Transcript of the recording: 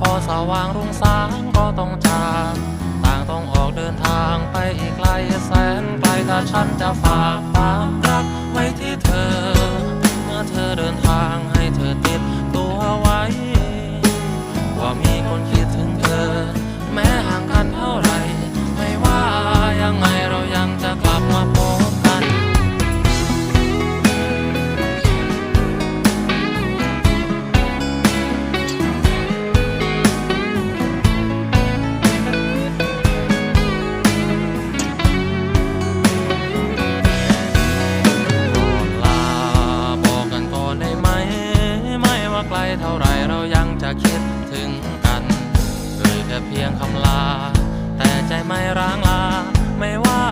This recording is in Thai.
พอสว่างรุ่งสางก็ต้องจากต่างต้องออกเดินทางไปอีกไกลแสนไกลถ้าฉันจะฝากความรักไว้ที่เธอ เมื่อเธอเดินทางให้เธอติดตัวไว้ ว่ามีคนคิด ไกลเท่าไรเรายังจะคิดถึงกันหรือแค่เพียงคำลา แต่ใจไม่ร้าง